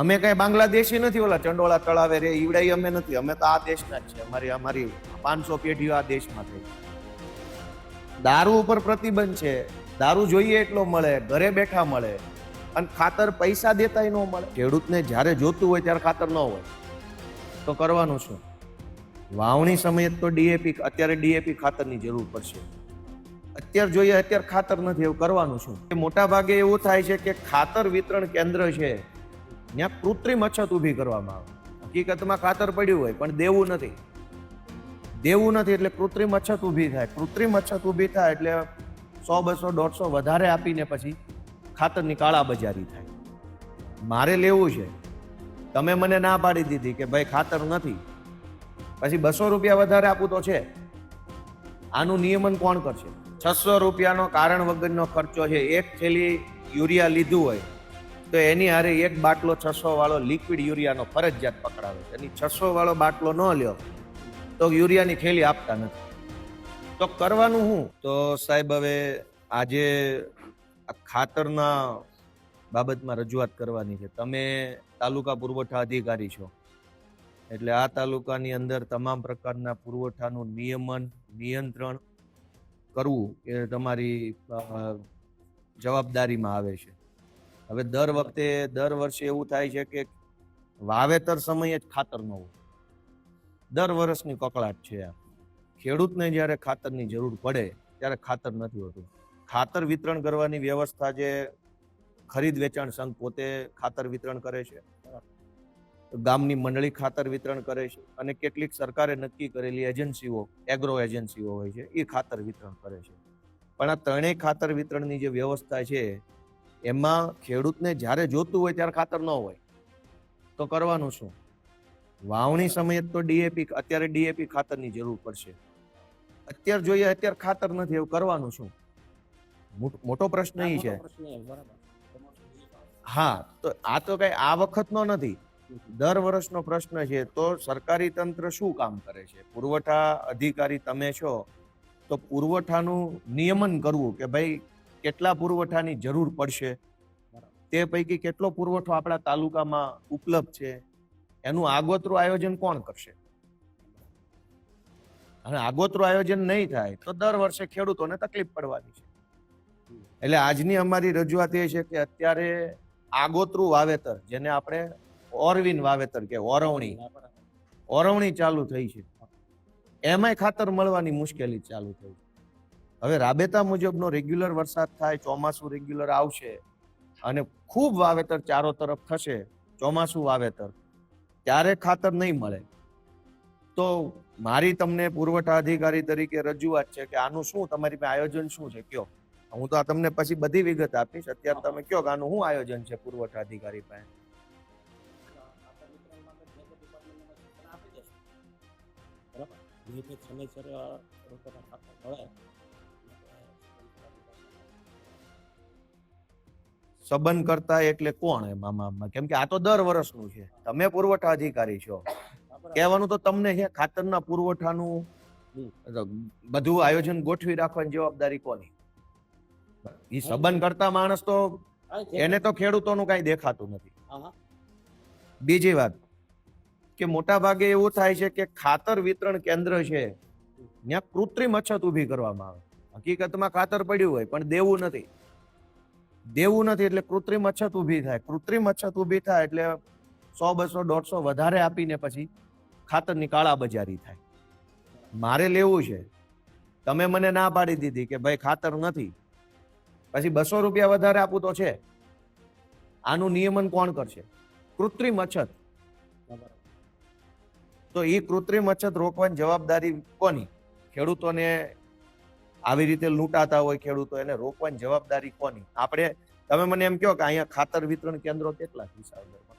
અમે કઈ બાંગ્લાદેશી નથી, ઓલા ચંડોળા તળાવે રે, ઈવડાઈ અમે નથી. અમે તો આ દેશના જ છે. અમારી અમારી પાંચસો પેઢીઓ આ દેશમાં થઈ. દારૂ ઉપર પ્રતિબંધ છે. દારૂ જોઈએ એટલો મળે, ઘરે બેઠા મળે. અને ખાતર પૈસા દેતાય ન મળે. ખેડૂતને જ્યારે જોતું હોય ત્યારે ખાતર ન હોય. તો કરવાનું શું? વાવણી સમયે તો ડીએપી, અત્યારે ડીએપી ખાતરની જરૂર પડશે. અત્યારે જોઈએ, અત્યારે ખાતર નથી. એવું કરવાનું શું? મોટા ભાગે એવું થાય છે કે ખાતર વિતરણ કેન્દ્ર છે. ત્યાં કૃત્રિમ અછત ઊભી કરવામાં આવે. હકીકતમાં ખાતર પડ્યું હોય, પણ દેવું નથી. દેવું નથી એટલે કૃત્રિમ અછત ઊભી થાય. કૃત્રિમ અછત ઊભી થાય એટલે સો, બસો, દોઢસો વધારે આપીને પછી ખાતરની કાળા બજારી થાય. મારે લેવું છે. તમે મને ના પાડી દીધી કે ભાઈ ખાતર નથી. પછી બસો રૂપિયા વધારે આપું તો છે. આનું નિયમન કોણ કરશે? છસો રૂપિયાનો કારણ વગરનો ખર્ચો છે. એક થેલી યુરિયા લીધું હોય તો એની હારે એક બાટલો છસો વાળો લિક્વિડ યુરિયાનો ફરજિયાત પકડાવે છે. એની છસો વાળો બાટલો ન લ્યો, તો યુરિયાની થેલી આપતા નથી. તો કરવાનું શું તો સાહેબ, હવે આજે આ ખાતરના બાબતમાં રજૂઆત કરવાની છે. તમે તાલુકા પુરવઠા અધિકારી છો. એટલે આ તાલુકાની અંદર તમામ પ્રકારના પુરવઠાનું નિયમન, નિયંત્રણ કરવું એ તમારી જવાબદારીમાં આવે છે. હવે દર વખતે, દર વર્ષે એવું થાય છે કે વાવેતર સમયે જ ખાતર ન હોય. દર વર્ષની કકળાટ છે આ. ખેડૂતને જ્યારે ખાતરની જરૂર પડે, ત્યારે ખાતર નથી હોતું. ખાતર વિતરણ કરવાની વ્યવસ્થા જે ખરીદ વેચાણ સંઘ પોતે ખાતર વિતરણ કરે છે. ગામની મંડળી ખાતર વિતરણ કરે છે અને કેટલીક સરકારે નક્કી કરેલી એજન્સીઓ, એગ્રો એજન્સીઓ હોય છે, એ ખાતર વિતરણ કરે છે. પણ આ ત્રણેય ખાતર વિતરણની જે વ્યવસ્થા છે એમાં ખેડૂતને જ્યારે જોતું હોય ત્યારે ખાતર ન હોય તો કરવાનું શું? વાવણી સમયે તો ડીએપી અત્યારે ડીએપી ખાતરની જરૂર પડશે. અત્યારે જોઈએ અત્યારે ખાતર નથી એવું કરવાનું શું? મોટો પ્રશ્ન એ છે હા તો આ તો કઈ આ વખતનો નથી. દર વર્ષનો પ્રશ્ન છે તો સરકારી તંત્ર શું કામ કરે છે? પુરવઠા અધિકારી તમે છો તો પુરવઠાનું નિયમન કરવું કે ભાઈ કેટલા પુરવઠાની જરૂર પડશે? તે પૈકી કેટલો પુરવઠો આપણા તાલુકામાં ઉપલબ્ધ છે? એનું આગોતરું આયોજન કોણ કરશે? અને આગોતરું આયોજન નહીં થાય તો દર વર્ષે ખેડૂતોને તકલીફ પડવાની છે. એટલે આજની અમારી રજૂઆત એ છે કે અત્યારે આગોતરું વાવેતર, જેને આપણે ઓરવિન વાવેતર કે ઓરવણી ઓરવણી ચાલુ થઈ છે. એમાંય ખાતર મળવાની મુશ્કેલી ચાલુ થઈ હવે રાબેતા મુજબનો રેગ્યુલર વરસાદ થાય, ચોમાસું રેગ્યુલર આવશે અને ખૂબ વાવેતર ચારો તરફ થશે, ચોમાસું વાવેતર, ત્યારે ખાતર નહીં મળે. તો મારી તમને પુરવઠા અધિકારી તરીકે રજૂઆત છે કે આનું શું, તમારી પાસે આયોજન શું છે? કયો? હું તો આ તમને પછી બધી વિગત આપીશ. અત્યારે તમે કયો કે આનું શું આયોજન છે પુરવઠા અધિકારી પાસે? બરાબર? સમયસર મળે સંબંધ કરતા એટલે કોણ એમ આમાં? કેમ કે આ તો દર વર્ષનું છે તમે પુરવઠા અધિકારી છો? કહેવાનું તો તમને છે ખાતરના પુરવઠાનું બધું આયોજન ગોઠવી રાખવાની જવાબદારી કોની એ સંબંધ કરતા માણસ તો એને તો ખેડૂતોનું કાંઈ દેખાતું નથી. બીજી વાત કે મોટા ભાગે એવું થાય છે કે ખાતર વિતરણ કેન્દ્ર છે ત્યાં કૃત્રિમ અછત ઊભી કરવામાં આવે હકીકતમાં ખાતર પડ્યું હોય પણ દેવું નથી દેવું નથી એટલે કૃત્રિમ અછત ઊભી થાય. કૃત્રિમ અછત ઊભી થાય એટલે સો બસો દોઢસો વધારે આપીને પછી ખાતરની કાળા બજારી થાય. મારે લેવું છે. તમે મને ના પાડી દીધી કે ભાઈ ખાતર નથી. પછી બસો રૂપિયા વધારે આપું તો છે. આનું નિયમન કોણ કરશે? કૃત્રિમ અછત. તો એ કૃત્રિમ અછત રોકવાની જવાબદારી કોની? ખેડૂતોને આવી રીતે લૂંટાતા હોય ખેડૂતો એને રોકવાની જવાબદારી કોની? આપણે તમે મને એમ કહો કે અહીંયા ખાતર વિતરણ કેન્દ્રો કેટલા વિસાવદરમાં?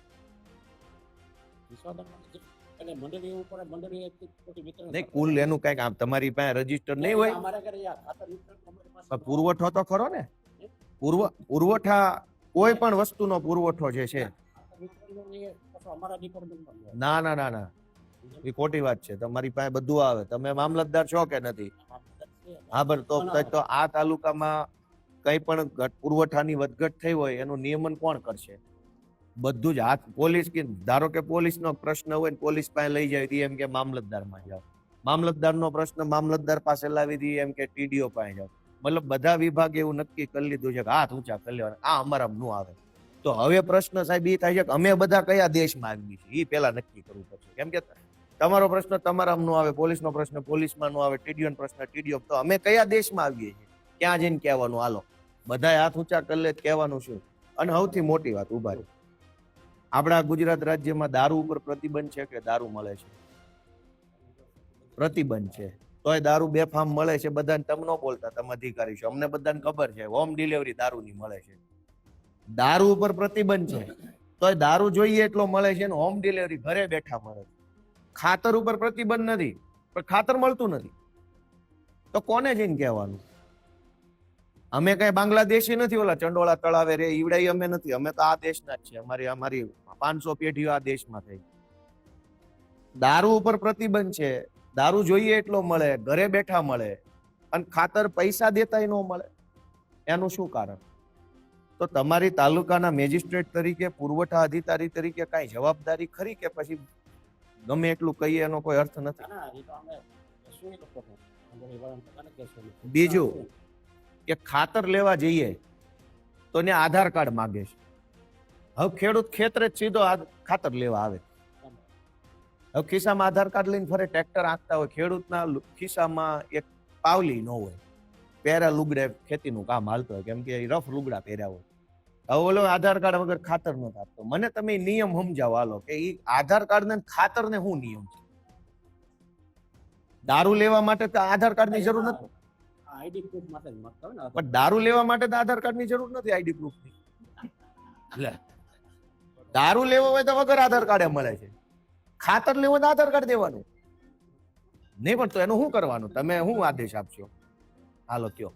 કુલ એનું કંઈક તમારી પાસે રજિસ્ટર નહીં હોય? પુરવઠો તો ખરો ને? પૂર્વ પુરવઠા કોઈ પણ વસ્તુનો પુરવઠો જે છે. ના ના ના ના. એ ખોટી વાત છે. તમારી પાસે બધું આવે. તમે મામલતદાર છો કે નથી? આ બધા હા પણ તો આ તાલુકામાં કંઈ પણ પુરવઠાની વધઘટ થઈ હોય એનું નિયમન કોણ કરશે? બધું જ હાથ પોલીસ કે ધારો કે પોલીસનો પ્રશ્ન હોય ને પોલીસ પાસે લઈ જાય તો એમ કે મામલતદારમાં જાઓ. મામલતદારનો પ્રશ્ન મામલતદાર પાસે લાવી દઈએ એમ કે ટીડીઓ પાસે જાઓ. મતલબ બધા વિભાગે એવું નક્કી કરી લીધું છે કે હાથ ઊંચા કરી લેવાના આ અમારા નું આવે. તો હવે પ્રશ્ન સાહેબ એ થાય છે કે અમે બધા કયા દેશમાં આવી છીએ? એ પેલા નક્કી કરવું પડશે. કેમ કે તમારો પ્રશ્ન તમારા નો આવે, પોલીસનો પ્રશ્ન પોલીસમાં નો આવે ટીડીઓ પ્રશ્ન ટીડીઓ તો અમે કયા દેશમાં આવીએ છીએ? ક્યાં જઈને કહેવાનું? હાલો. બધાય હાથ ઊંચા કરી લે, કહેવાનું શું? અને સૌથી મોટી વાત ઊભા રહી. આપણા ગુજરાત રાજ્યમાં દારૂ ઉપર પ્રતિબંધ છે કે દારૂ મળે છે? પ્રતિબંધ છે. તોય દારૂ બેફામ મળે છે, બધાને તમે ન બોલતા, તમે અધિકારી છો. અમને બધાને ખબર છે, હોમ ડિલિવરી દારૂની મળે છે. દારૂ ઉપર પ્રતિબંધ છે. તોય દારૂ જોઈએ એટલો મળે છે ને, હોમ ડિલિવરી ઘરે બેઠા મળે છે. ખાતર ઉપર પ્રતિબંધ નથી, પણ ખાતર મળતું નથી. તો કોને જઈને કહેવાનું? અમે કઈ બાંગ્લાદેશી નથી, ઓલા ચંડોળા તળાવે રે, ઈવડાઈ અમે નથી. અમે તો આ દેશના જ છે અમારી અમારી પાંચસો પેઢીઓ આ દેશમાં થઈ. દારૂ ઉપર પ્રતિબંધ છે. દારૂ જોઈએ એટલો મળે, ઘરે બેઠા મળે, અને ખાતર પૈસા દેતાય ન મળે. એનું શું કારણ? તો તમારી તાલુકાના મેજિસ્ટ્રેટ તરીકે, પુરવઠા અધિકારી તરીકે કાંઈ જવાબદારી ખરી કે પછી ગમે એટલું કહીએ એનો કોઈ અર્થ નથી. બીજું. કે ખાતર લેવા જઈએ તો ને આધાર કાર્ડ માગે છે. હવે ખેડૂત ખેતરે જ સીધો આ ખાતર લેવા આવે. હવે ખિસ્સામાં આધાર કાર્ડ લઈને ફરે ટ્રેક્ટર આંકતા હોય ખેડૂતના ખિસ્સામાં એક પાવલી ન હોય. પહેરા લુગડે ખેતીનું કામ હાલતું હોય કેમ કે એ રફ લુગડા પહેર્યા હોય. ઓલો આધાર કાર્ડ વગર ખાતર નથી આપતો મને તમે નિયમ સમજાવો હાલો કે એ આધાર કાર્ડ ને ખાતર ને શું નિયમ છે? દારૂ લેવા માટે તો આધાર કાર્ડની જરૂર નથી. આઈડી પ્રૂફ માટે પણ દારૂ લેવા માટે તો આધાર કાર્ડની જરૂર નથી આઈડી પ્રૂફની એટલે દારૂ લેવો હોય તો વગર આધાર કાર્ડે મળે છે. ખાતર લેવો તો આધાર કાર્ડ દેવાનું. નહીં પણ તો એનું શું કરવાનું? તમે શું આદેશ આપશો? હાલો કયો.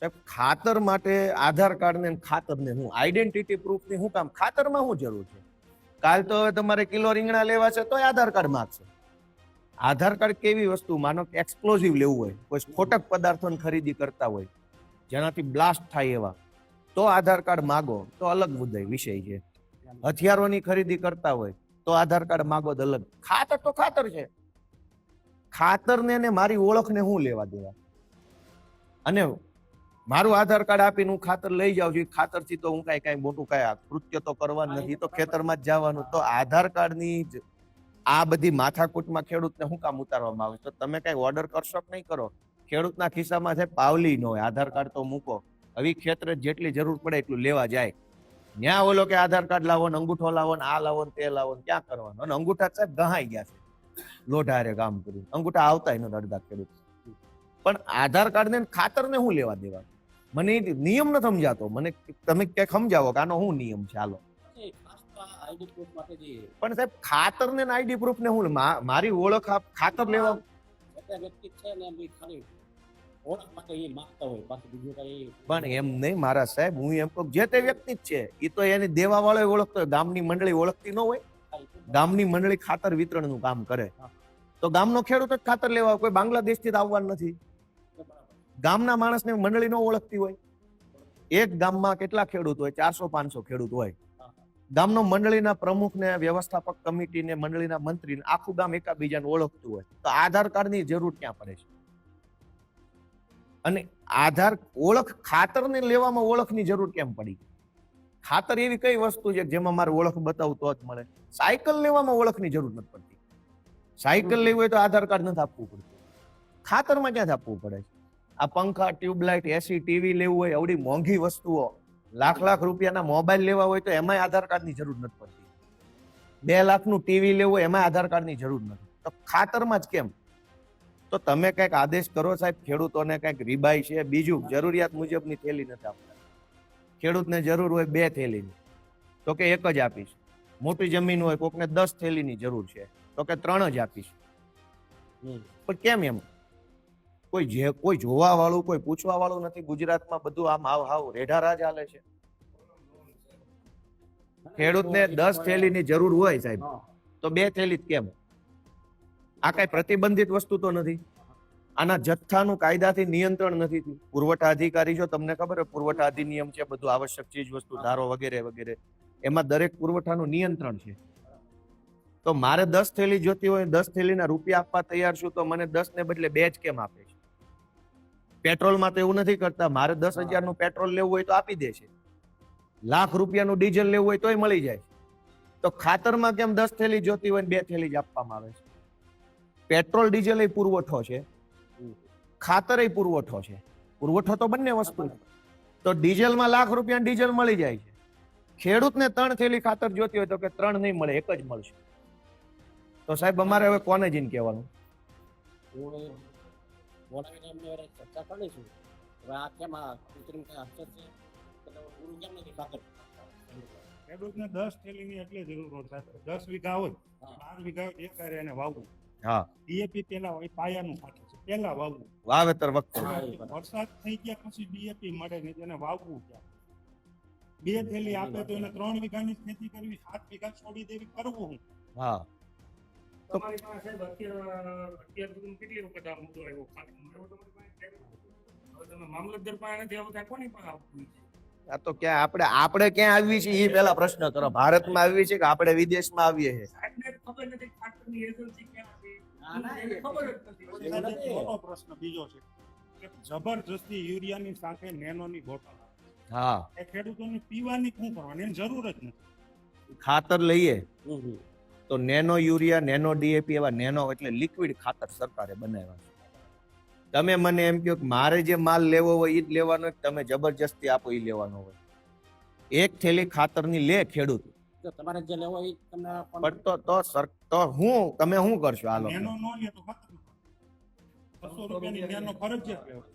સાહેબ, ખાતર માટે આધાર કાર્ડ ને ખાતર ને હું આઈડેન્ટિટી પ્રૂફની શું કામ ખાતરમાં શું જરૂર છે? કાલ તો હવે તમારે કિલો રીંગણા લેવા છે તો આધાર કાર્ડ માંગશે. આધાર કાર્ડ કેવી વસ્તુ? માનો કે એક્સપ્લોઝિવ લેવું હોય કોઈ સ્ફોટક પદાર્થોની ખરીદી કરતા હોય જેનાથી બ્લાસ્ટ થાય એવા તો આધાર કાર્ડ માગો તો અલગ મુદ્દે વિષય છે. હથિયારોની ખરીદી કરતા હોય તો આધાર કાર્ડ માગો તો અલગ. ખાતર તો ખાતર છે. ખાતરને ને મારી ઓળખને હું લેવા દેવા? અને મારું આધાર કાર્ડ આપીને હું ખાતર લઈ જાઉં છું. ખાતરથી તો હું કાંઈ કાંઈ મોટું કાંઈ કૃત્ય તો કરવાનું નથી. તો ખેતરમાં જ જવાનું. તો આધાર કાર્ડની જ આ બધી માથાકૂટમાં ખેડૂતને શું કામ ઉતારવામાં આવે? તો તમે કાંઈ ઓર્ડર કરશો કે નહીં કરો? ખેડૂતના ખિસ્સામાં છે પાવલી ન હોય. આધાર કાર્ડ તો મૂકો. હવે ખેતરે જેટલી જરૂર પડે એટલું લેવા જાય. ન્યા ઓલો કે આધાર કાર્ડ લાવો ને અંગૂઠો લાવો ને આ લાવો ને તે લાવો ને ક્યાં કરવાનો? અને અંગૂઠા સાહેબ ગહાઈ ગયા છે. લોઢારે કામ કર્યું. અંગૂઠા આવતાય એનો અડધા ખેડૂત. પણ આધાર કાર્ડ ને ખાતર ને શું લેવા દેવા? મને નિયમ ન સમજાતો. મને તમે ક્યાંક સમજાવો કે આનો શું નિયમ છે? હાલો. પણ સાહેબ ખાતર ને આઈડી પ્રૂફ ને હું મારી ઓળખ ખાતર લેવા વ્યક્તિ છે ને ખાલી પણ એમ નહીં મારા સાહેબ હું એમ કહું જે તે વ્યક્તિ જ છે એ તો એની દેવા વાળો ઓળખતો હોય. ગામની મંડળી ઓળખતી ન હોય. ગામની મંડળી ખાતર વિતરણનું કામ કરે. તો ગામનો ખેડૂત જ ખાતર લેવા. કોઈ બાંગ્લાદેશથી જ આવવાનું નથી. ગામના માણસને મંડળી ન ઓળખતી હોય. એક ગામમાં કેટલા ખેડૂત હોય? ચારસો પાંચસો ખેડૂત હોય. ગામનો મંડળીના પ્રમુખને વ્યવસ્થાપક કમિટીને મંડળીના મંત્રીને આખું ગામ એકાબીજાને ઓળખતું હોય. તો આધાર કાર્ડની જરૂર ક્યાં પડે છે? અને આધાર ઓળખ ખાતરને લેવામાં ઓળખની જરૂર કેમ પડી? ખાતર એવી કઈ વસ્તુ છે જેમાં મારે ઓળખ બતાવતો જ મળે? સાયકલ લેવામાં ઓળખની જરૂર નથી પડતી. સાયકલ લેવી હોય તો આધાર કાર્ડ નથી આપવું પડતું. ખાતરમાં ક્યાંથી આપવું પડે છે? આ પંખા ટ્યુબલાઇટ એસી ટીવી લેવું હોય આવડી મોંઘી વસ્તુઓ. લાખ લાખ રૂપિયાના મોબાઈલ લેવા હોય તો એમાંય આધાર કાર્ડની જરૂર નથી પડતી. બે લાખનું ટીવી લેવું હોય એમાં આધાર કાર્ડની જરૂર નથી. તો ખાતરમાં જ કેમ? તો તમે કંઈક આદેશ કરો સાહેબ ખેડૂતોને કંઈક રીબાઈ છે બીજું જરૂરિયાત મુજબની થેલી નથી આપતા. ખેડૂતને જરૂર હોય બે થેલીની. તો કે એક જ આપીશ. મોટી જમીન હોય કોકને દસ થેલીની જરૂર છે. તો કે ત્રણ જ આપીશ. પણ કેમ એમ? કોઈ જે કોઈ જોવા વાળું કોઈ પૂછવા વાળું નથી. ગુજરાતમાં બધું આમ હાવ હાવ રેઢા રાજ હાલે છે. ખેડૂતને દસ થેલીની જરૂર હોય સાહેબ. તો બે થેલી કેમ? આ કઈ પ્રતિબંધિત વસ્તુ તો નથી. આના જથ્થાનું કાયદાથી નિયંત્રણ નથી થયું. પુરવઠા અધિકારી જો તમને ખબર હોય પુરવઠા અધિનિયમ છે બધું આવશ્યક ચીજ વસ્તુ ધારો વગેરે વગેરે. એમાં દરેક પુરવઠાનું નિયંત્રણ છે. તો મારે દસ થેલી જોતી હોય દસ થેલીના રૂપિયા આપવા તૈયાર છું તો મને દસ ને બદલે બે જ કેમ આપે છે? પેટ્રોલમાં તો એવું નથી કરતા. મારે દસ હજારનું પેટ્રોલ લેવું હોય તો આપી દે છે. લાખ રૂપિયાનું ડીઝલ લેવું હોય તોય મળી જાય તો ખાતરમાં કેમ દસ થેલી જોતી હોય ને બે થેલી જ આપવામાં આવે છે? પેટ્રોલ ડીઝલ એ પુરવઠો છે. ખાતર એ પુરવઠો છે. પુરવઠો તો બંને વસ્તુ તો ડીઝલમાં લાખ રૂપિયા ડીઝલ મળી જાય છે. ખેડૂતને ત્રણ થેલી ખાતર જોતી હોય તો કે ત્રણ નહીં મળે એક જ મળશે. તો સાહેબ અમારે હવે કોને જીન કહેવાનું? બોલાવીને એમને ચર્ચા કરીશું હવે આ કેમ આ કૃત્રિમ કઈ અસર છે? એટલે પૂરું કેમ નથી ખાતર ખેડૂતને દસ થેલીની એટલે જરૂર હોય દસ વીઘા હોય બાર વીઘા હોય એક હારે એને વાવવું. હા. ડીએપી પેલા હોય પાયાનું ખાતર છે. પેલા વાવવું. વાવેતર વખતે. એ. વરસાદ થઈ ગયા પછી ડીએપી મળે નહીં તેને વાવવું ક્યાં બે થેલી આપે તો એને ત્રણ વીઘાની ખેતી કરવી સાત વીઘા છોડી દેવી કરવું હા. તમારી પાસે કેટલી વખત આ મુદ્દો આવ્યો? ખાતરનો? આવ્યો તમારી પાસે ક્યારે? હવે તમે મામલતદાર પાસે નથી આવતા કોની પાસે આવવું આ તો ક્યાં આપણે આપણે ક્યાં આવી છે એ પેલા પ્રશ્ન કરો. ભારતમાં આવી છે કે આપણે વિદેશમાં આવીએ છીએ? ખબર નથી ખાતરની એજન્સી ક્યાં છે. ના, ના, એને ખબર જ નથી. મોટો પ્રશ્ન બીજો છે કે જબરજસ્તી યુરિયાની સાથે નેનોની બોટલ આવે. હા. એ ખેડૂતોને પીવાની શું કરવાની જરૂર જ નથી. ખાતર લઈએ. તો નેનો યુરિયા નેનો ડીએપી એવા નેનો એટલે લિક્વિડ ખાતર સરકારે બનાવ્યા છે. તમે મને એમ કહો કે મારે જે માલ લેવો હોય એ જ લેવાનો તમે જબરજસ્તી આપો એ લેવાનો હોય? એક થેલી ખાતરની લે ખેડૂત. તમારે જે લેવો એ તમને. પણ તો તો સર તો હું તમે શું કરશો લેવાની.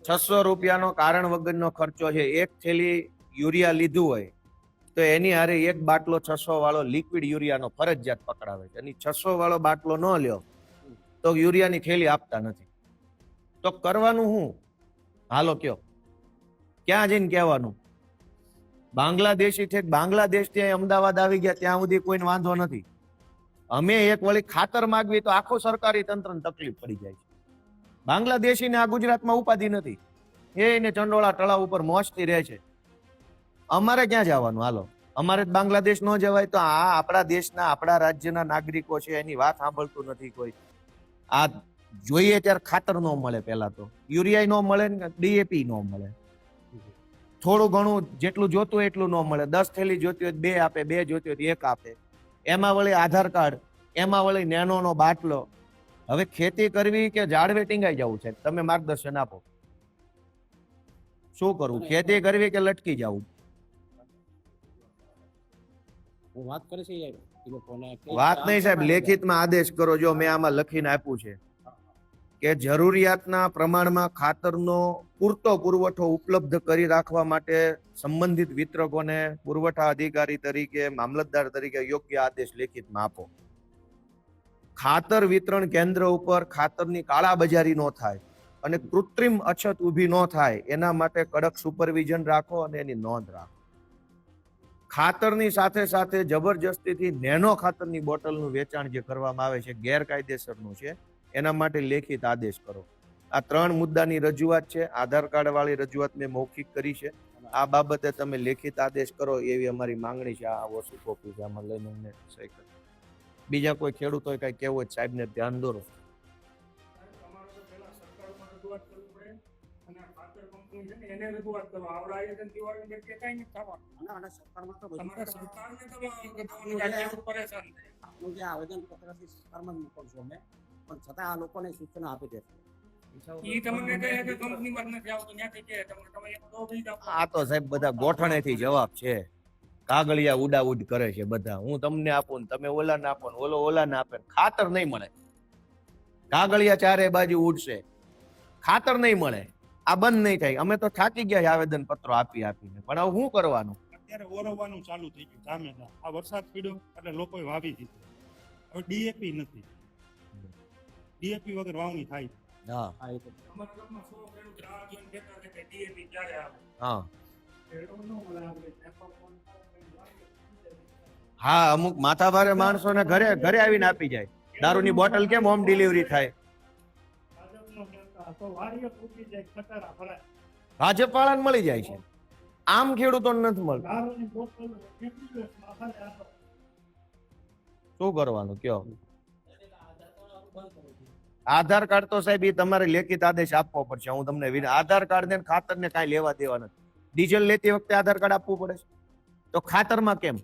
છસો રૂપિયાનો કારણ વગરનો ખર્ચો છે. એક થેલી યુરિયા લીધું હોય તો એની હારે એક બાટલો છસો વાળો લિક્વિડ યુરિયાનો ફરજિયાત પકડાવે છે. અને છસો વાળો બાટલો ન લ્યો તો યુરિયાની થેલી આપતા નથી. તો કરવાનું શું હાલો કયો. ક્યાં જઈને કહેવાનું? બાંગ્લાદેશી છે. બાંગ્લાદેશ ત્યાં અમદાવાદ આવી ગયા, ત્યાં સુધી કોઈને વાંધો નથી. અમે એક વળી ખાતર માગવી તો આખું સરકારી તંત્રને તકલીફ પડી જાય છે. બાંગ્લાદેશીને આ ગુજરાતમાં ઉપાધિ નથી. એને ચંડોળા તળાવ ઉપર મોજથી રહે છે. અમારે ક્યાં જવાનું? હાલો. અમારે બાંગ્લાદેશ ન જવાય તો આ આપણા દેશના આપણા રાજ્યના નાગરિકો છે એની વાત સાંભળતું નથી કોઈ. આ જોઈએ ત્યારે ખાતર ન મળે પહેલા તો. યુરિયા ન મળે ને ડીએપી ન મળે. થોડું ઘણું જેટલું જોતું હોય એટલું ન મળે. દસ થેલી જોતી હોય બે આપે બે જોતી હોય એક આપે. એમાં વળી આધાર કાર્ડ એમાં વળી નેનોનો બાટલો. હવે ખેતી કરવી કે ઝાડવે ટીંગાઈ જવું છે? તમે માર્ગદર્શન આપો. શું કરવું? ખેતી કરવી કે લટકી જવું? હું વાત કરીશ છે એ લોકોને વાત નહીં સાહેબ લેખિતમાં આદેશ કરો જો મેં આમાં લખીને આપ્યું છે. કે જરૂરિયાતના પ્રમાણમાં ખાતરનો પૂરતો પુરવઠો ઉપલબ્ધ કરી રાખવા માટે સંબંધિત વિતરકોને પુરવઠા અધિકારી તરીકે મામલતદાર તરીકે યોગ્ય આદેશ લેખિતમાં આપો. ખાતર વિતરણ કેન્દ્ર ઉપર ખાતરની કાળાબજારી ન થાય અને કૃત્રિમ અછત ઊભી ન થાય એના માટે કડક સુપરવિઝન રાખો અને એની નોંધ રાખો. ખાતરની સાથે સાથે જબરજસ્તીથી નેનો ખાતરની બોટલનું વેચાણ જે કરવામાં આવે છે, ગેરકાયદેસરનું છે, એના માટે લેખિત આદેશ કરો. આ ત્રણ મુદ્દાની રજૂઆત છે. આધાર કાર્ડ વાળી રજૂઆત મેં મૌખિક કરી છે. આ બાબતે તમે લેખિત આદેશ કરો એવી અમારી માંગણી છે. આ ઓછી કોપી છે. આમાં લઈને અમને સહી કરો. બીજા કોઈ ખેડૂતોએ કઈ કહેવું હોય સાહેબને ધ્યાન દોરો. એને રજૂઆત કરો આવડા એજન્સી વાળાને કે કાંઈ નથી થવાનું ના, ના, સરકારમાં તો બધું સરકારને દબાવ કરવાનું કે આ ખેડૂત પરેશાન થાય. જે આવેદન પત્રથી સરકારમાં જ મોકલશું અમે. પણ છતાં આ લોકોને સૂચના આપી દેશે. આ તો સાહેબ બધા ગોઠણેથી જવાબ છે. કાગળિયા ઉડાઉડ કરે છે બધા. હું તમને આપું ને તમે ઓલાને આપો ને ઓલો ઓલાને આપે ખાતર નહીં મળે. કાગળિયા ચારે બાજુ ઉડશે. ખાતર નહીં મળે. આ બંધ નહીં થાય. અમે તો થાકી ગયા આવેદન પત્રો આપી આપીને. પણ હવે શું કરવાનું? અત્યારે ઓરવવાનું ચાલુ થઈ ગયું જામે જા. આ વરસાદ પીડ્યો એટલે લોકોએ વાવી દીધું. હવે ડીએપી નથી. ડીએપી વગર વાવણી થાય હા. ડીએપી ક્યારે આવે? હા. હા અમુક માથાભારે માણસોને ઘરે ઘરે આવીને આપી જાય. દારૂની બોટલ કેમ હોમ ડિલિવરી થાય? જાય, ભરાય. ભાજપ મળી જાય છે. આમ ખેડૂતોને નથી મળતું. શું કરવાનું? કયો? આધાર કાર્ડ. આધાર તો સાહેબ એ તમારે લેખિત આદેશ આપવો પડશે. હું તમને આધાર કાર્ડ ને ખાતર ને કાંઈ લેવા દેવા નથી. ડીઝલ લેતી વખતે આધાર કાર્ડ આપવું પડે છે. તો ખાતરમાં કેમ?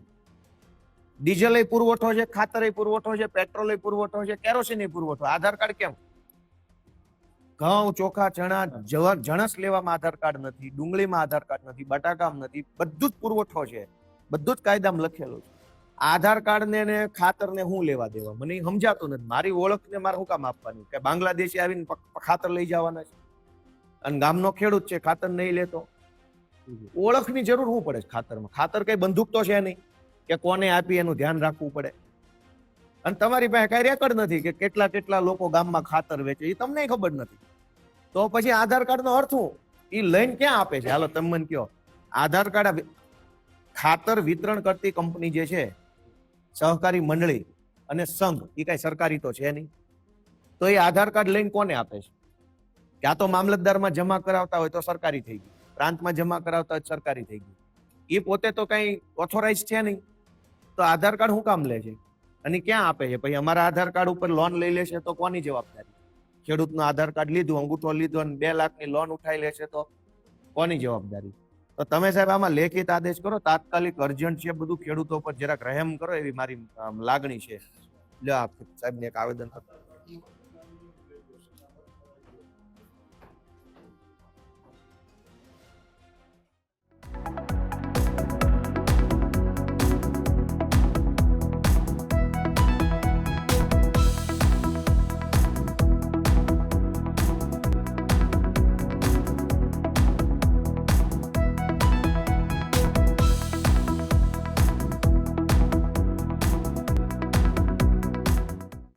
ડીઝલ પુરવઠો છે ખાતર પુરવઠો છે પેટ્રોલ પુરવઠો છે કેરોસીન પુરવઠો. આધાર કાર્ડ કેમ? ઘઉં, ચોખા, ચણા જણસ લેવામાં આધાર કાર્ડ નથી, ડુંગળીમાં આધાર કાર્ડ નથી, બટાકામાં નથી, બધું જ પુરવઠો છે. બધું જ કાયદામાં લખેલું છે. આધાર કાર્ડ ને ખાતરને હું લેવા દેવા? મને સમજાતું નથી. મારી ઓળખ ને મારે શું કામ આપવાની? કે બાંગ્લાદેશી આવીને ખાતર લઈ જવાના છે? અને ગામનો ખેડૂત છે, ખાતર નહીં લેતો? ઓળખની જરૂર શું પડે છે ખાતરમાં. ખાતર કઈ બંદૂક તો છે નહીં. કે કોને આપી એનું ધ્યાન રાખવું પડે? અને તમારી પાસે કઈ રેકર્ડ નથી કે કેટલા કેટલા લોકો ગામમાં ખાતર વેચે એ તમને ખબર નથી. તો પછી આધાર કાર્ડનો અર્થ શું? એ લઈને ક્યાં આપે છે? હાલો, તમે મને કયો આધાર કાર્ડ ખાતર વિતરણ કરતી કંપની જે છે, સહકારી મંડળી અને સંઘ એ કઈ સરકારી તો છે નહીં. તો એ આધાર કાર્ડ લઈને કોને આપે છે? ક્યાં તો મામલતદારમાં જમા કરાવતા હોય તો સરકારી થઈ ગઈ પ્રાંતમાં જમા કરાવતા હોય સરકારી થઈ ગઈ એ પોતે તો કઈ ઓથોરાઇઝ છે નહીં. તો આધાર કાર્ડ શું કામ લે છે? અને ક્યાં આપે છે? પછી અમારા આધાર કાર્ડ ઉપર લોન લઈ લેશે તો કોની જવાબદારી? ખેડૂતનું આધાર કાર્ડ લીધું, અંગૂઠો લીધો અને બે લાખની લોન ઉઠાઈ લેશે તો કોની જવાબદારી? તો તમે સાહેબ આમાં લેખિત આદેશ કરો, તાત્કાલિક અર્જન્ટ છે બધું, ખેડૂતો પર જરાક રહેમ કરો એવી મારી લાગણી છે. આપ સાહેબને એક આવેદન.